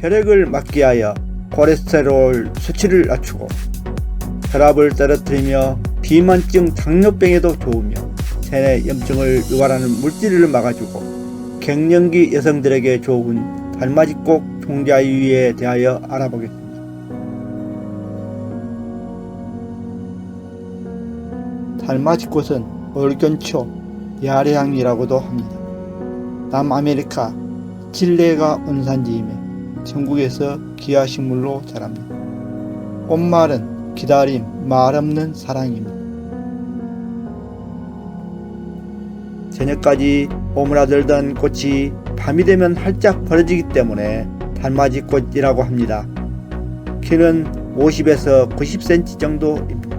혈액을 막게 하여 콜레스테롤 수치를 낮추고 혈압을 떨어뜨리며 비만증 당뇨병에도 좋으며 체내 염증을 유발하는 물질을 막아주고 갱년기 여성들에게 좋은 달맞이꽃 종자유에 대하여 알아보겠습니다. 달맞이꽃은 얼견초, 야레향이라고도 합니다. 남아메리카 칠레가 원산지이며 천국에서 기하식물로 자랍니다. 꽃말은 기다림, 말 없는 사랑입니다. 저녁까지 오므라들던 꽃이 밤이 되면 활짝 벌어지기 때문에 달맞이 꽃이라고 합니다. 키는 50에서 90cm 정도입니다.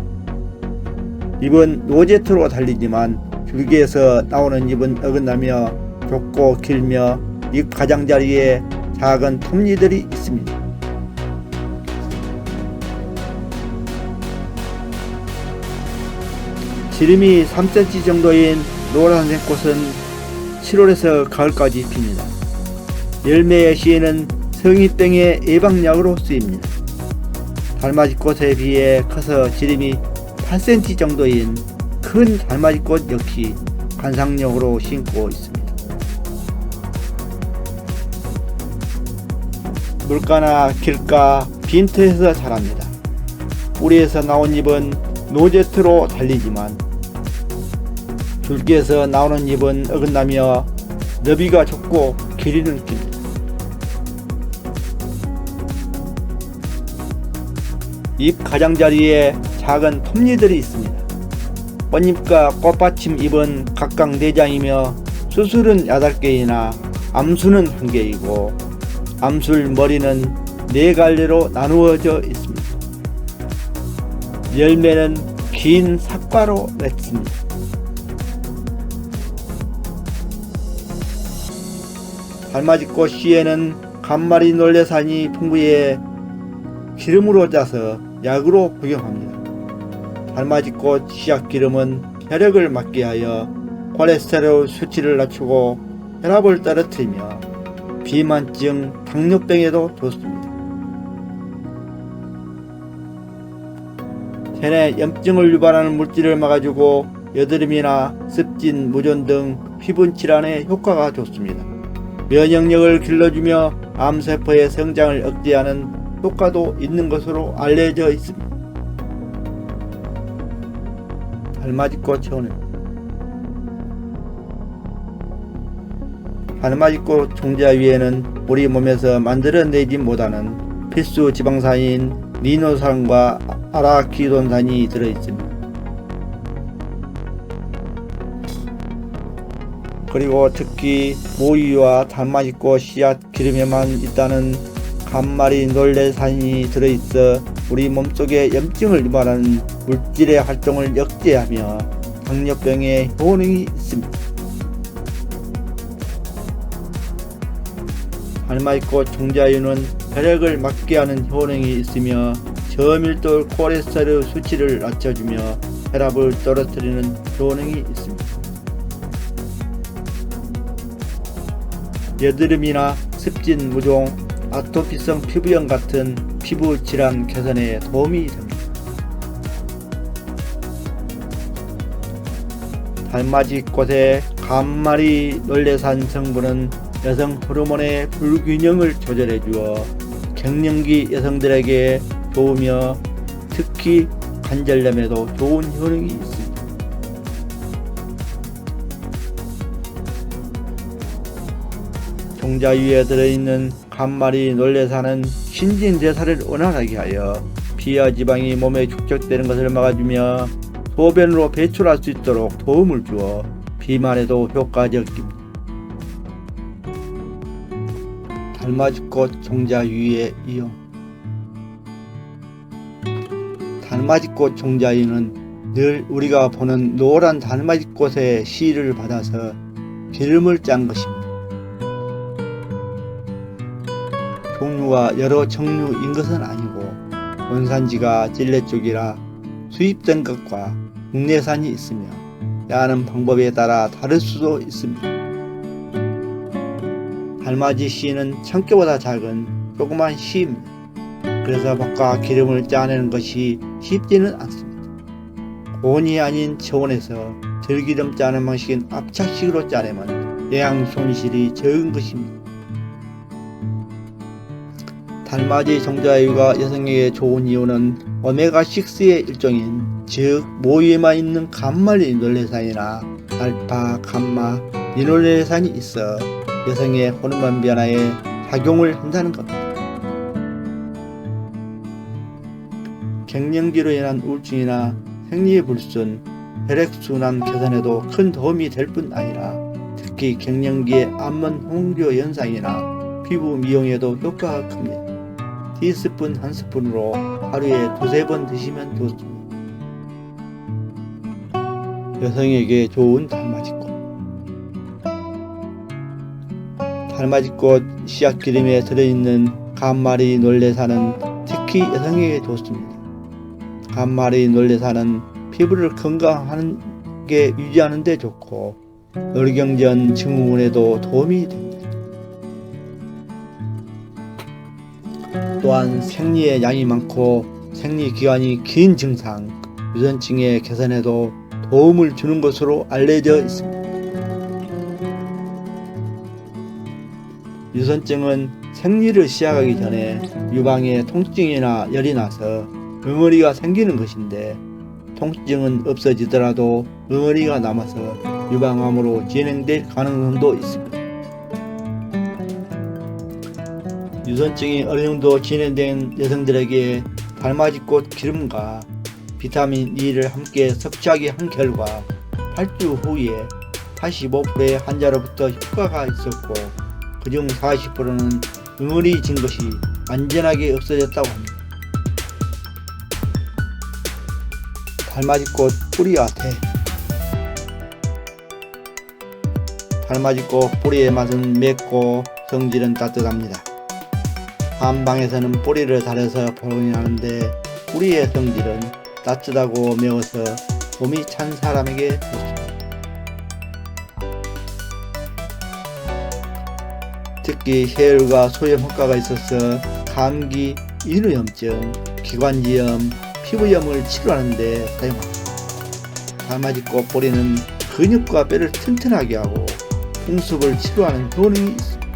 잎은 노제트로 달리지만 줄기에서 나오는 잎은 어긋나며 좁고 길며 잎 가장자리에 작은 톱니들이 있습니다. 지름이 3cm 정도인 노란색 꽃은 7월에서 가을까지 핍니다. 열매의 시에는 성인병의 예방약으로 쓰입니다. 달맞이꽃에 비해 커서 지름이 8cm 정도인 큰 달맞이꽃 역시 관상용으로 심고 있습니다. 물가나 길가 빈터에서 자랍니다. 뿌리에서 나온 잎은 노제트로 달리지만 줄기에서 나오는 잎은 어긋나며 너비가 좁고 길이는 깁니다. 잎 가장자리에 작은 톱니들이 있습니다. 꽃잎과 꽃받침 잎은 각각 4장이며 수술은 8개이나 암수는 1개이고 암술 머리는 4갈래로 나누어져 있습니다. 열매는 긴 삭과로 맺습니다. 달맞이꽃 씨에는 간마리 놀래산이 풍부해 기름으로 짜서 약으로 복용합니다. 달맞이꽃 씨앗 기름은 혈액을 막게 하여 콜레스테롤 수치를 낮추고 혈압을 떨어뜨리며 비만증, 당뇨병에도 좋습니다. 체내 염증을 유발하는 물질을 막아주고 여드름이나 습진, 무전 등 피부 질환에 효과가 좋습니다. 면역력을 길러주며 암세포의 성장을 억제하는 효과도 있는 것으로 알려져 있습니다. 달맞이꽃 효 능 달맞이꽃 종자 위에는 우리 몸에서 만들어내지 못하는 필수 지방산인 리노산과 아라키돈산이 들어있습니다. 그리고 특히 모유와 달맞이꽃 씨앗 기름에만 있다는 간마리 놀래산이 들어있어 우리 몸속에 염증을 유발하는 물질의 활동을 억제하며 당뇨병에 효능이 있습니다. 달마이꽃 종자유는 혈액을 막게 하는 효능이 있으며 저밀도 콜레스테롤 수치를 낮춰주며 혈압을 떨어뜨리는 효능이 있습니다. 여드름이나 습진 무종, 아토피성 피부염 같은 피부 질환 개선에 도움이 됩니다. 달맞이 꽃의 간마리 놀래산 성분은 여성 호르몬의 불균형을 조절해 주어 갱년기 여성들에게 좋으며 특히 관절염에도 좋은 효능이 있습니다. 종자유에 들어있는 간마리 놀래산은 신진대사를 원활하게 하여 피와 지방이 몸에 축적되는 것을 막아주며 소변으로 배출할 수 있도록 도움을 주어 비만에도 효과적입니다. 달맞이꽃 종자유의 이용 달맞이꽃 종자유는 늘 우리가 보는 노란 달맞이꽃의 씨를 받아서 기름을 짠 것입니다. 종류가 여러 종류인 것은 아니고 원산지가 찔레 쪽이라 수입된 것과 국내산이 있으며 야하는 방법에 따라 다를 수도 있습니다. 달맞이 씨는 참깨보다 작은 조그만 시입니다. 그래서 밭과 기름을 짜내는 것이 쉽지는 않습니다. 고온이 아닌 초원에서 들기름 짜는 방식인 압착식으로 짜내면 영양 손실이 적은 것입니다. 달맞이 종자유가 여성에게 좋은 이유는 오메가6의 일종인 즉 모유에만 있는 감말리 놀레산이나 알파, 감마, 리놀레산이 있어 여성의 호르몬 변화에 작용을 한다는 겁니다. 갱년기로 인한 우울증이나 생리 불순, 혈액순환 개선에도 큰 도움이 될 뿐 아니라 특히 갱년기의 암몬 홍조 현상이나 피부 미용에도 효과가 큽니다. 티스푼 한 스푼으로 하루에 두세 번 드시면 좋습니다. 여성에게 좋은 달맞이 달맞이꽃 씨앗 기름에 들어있는 감마리 놀레산은 특히 여성에게 좋습니다. 감마리 놀레산은 피부를 건강하게 유지하는 데 좋고 놀경전 증후군에도 도움이 됩니다. 또한 생리의 양이 많고 생리 기간이 긴 증상, 유전증의 개선에도 도움을 주는 것으로 알려져 있습니다. 유선증은 생리를 시작하기 전에 유방에 통증이나 열이 나서 응어리가 생기는 것인데 통증은 없어지더라도 응어리가 남아서 유방암으로 진행될 가능성도 있습니다. 유선증이 어느 정도 진행된 여성들에게 달맞이꽃 기름과 비타민 E를 함께 섭취하기 한 결과 8주 후에 85%의 환자로부터 효과가 있었고 그중 40%는 응어리 진 것이 완전하게 없어졌다고 합니다. 달맞이꽃 뿌리와 대 달맞이꽃 뿌리의 맛은 맵고 성질은 따뜻합니다. 한방에서는 뿌리를 달여서 보관하는데 뿌리의 성질은 따뜻하고 매워서 몸이 찬 사람에게 좋습니다. 특히 혈과 소염 효과가 있어서 감기, 인후염증, 기관지염, 피부염을 치료하는데 사용합니다. 달맞이 꽃 뿌리는 근육과 뼈를 튼튼하게 하고 풍습을 치료하는 효능이 있습니다.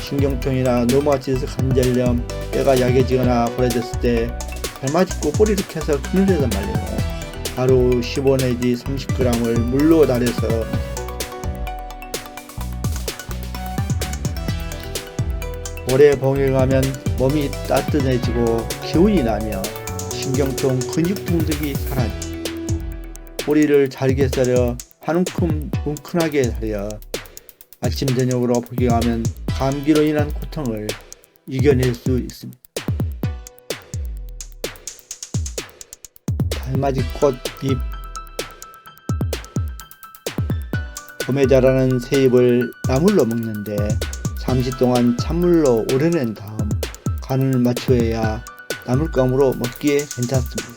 신경통이나 노마치스 관절염, 뼈가 약해지거나 부러졌을 때 달맞이꽃 뿌리를 캐서 그늘에다 후 하루 15 내지 30g을 물로 달여서 오래 봉행하면 몸이 따뜻해지고 기운이 나며 신경통, 근육통 등이 사라집니다. 뿌리를 잘게 썰어 한 움큼 뭉클하게 달여 아침 저녁으로 복용하면 감기로 인한 고통을 이겨낼 수 있습니다. 달맞이 꽃 잎 봄에 자라는 새잎을 나물로 먹는데 잠시 동안 찬물로 우려낸 다음 간을 맞춰야 나물감으로 먹기에 괜찮습니다.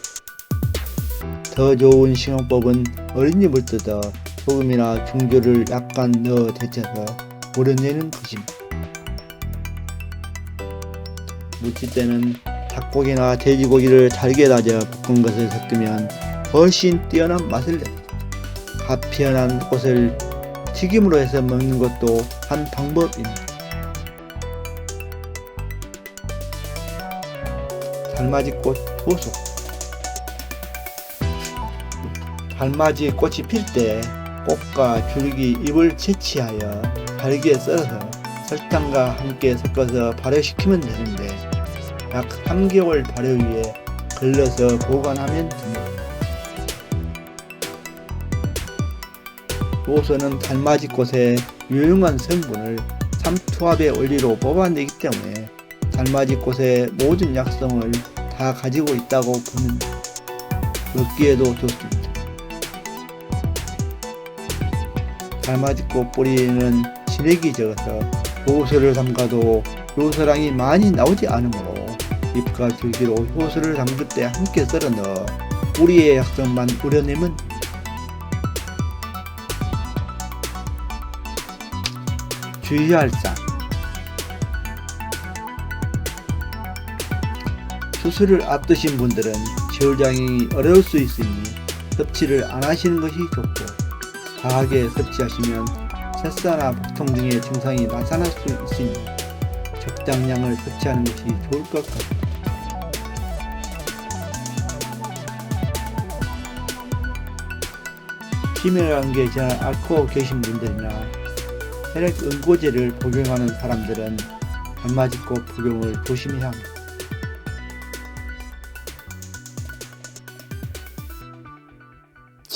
더 좋은 식용법은 어린잎을 뜯어 소금이나 중조를 약간 넣어 데쳐서 우려내는 것입니다. 무칠 때는 닭고기나 돼지고기를 잘게 다져 볶은 것을 섞으면 훨씬 뛰어난 맛을 냅니다. 갓 피어난 꽃을 튀김으로 해서 먹는 것도 한 방법입니다. 달맞이꽃 효소 달맞이 꽃이 필 때 꽃과 줄기 잎을 채취하여 잘게 썰어서 설탕과 함께 섞어서 발효시키면 되는데 약 3개월 발효 후에 걸러서 보관하면 됩니다. 효소는 달맞이 꽃의 유용한 성분을 삼투압의 원리로 뽑아내기 때문에 달맞이 꽃의 모든 약성을 다 가지고 있다고 보면 먹기에도 좋습니다. 달맞이꽃 뿌리는 진액이 적어서 효소를 담가도 효소량이 많이 나오지 않으므로 잎과 줄기로 효소를 담글 때 함께 썰어 넣어 뿌리의 약성만 우려내면 주의할 사 수술을 앞두신 분들은 저울장이 어려울 수 있으니 섭취를 안 하시는 것이 좋고 과하게 섭취하시면 설사나 복통 등의 증상이 나타날 수 있으니 적당량을 섭취하는 것이 좋을 것 같습니다. 심혈관계 잘 앓고 계신 분들이나 혈액 응고제를 복용하는 사람들은 안 맞고 복용을 조심해야 합니다.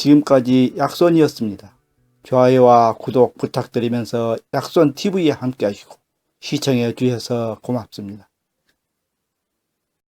지금까지 약손이었습니다. 좋아요와 구독 부탁드리면서 약손TV에 함께 하시고 시청해 주셔서 고맙습니다.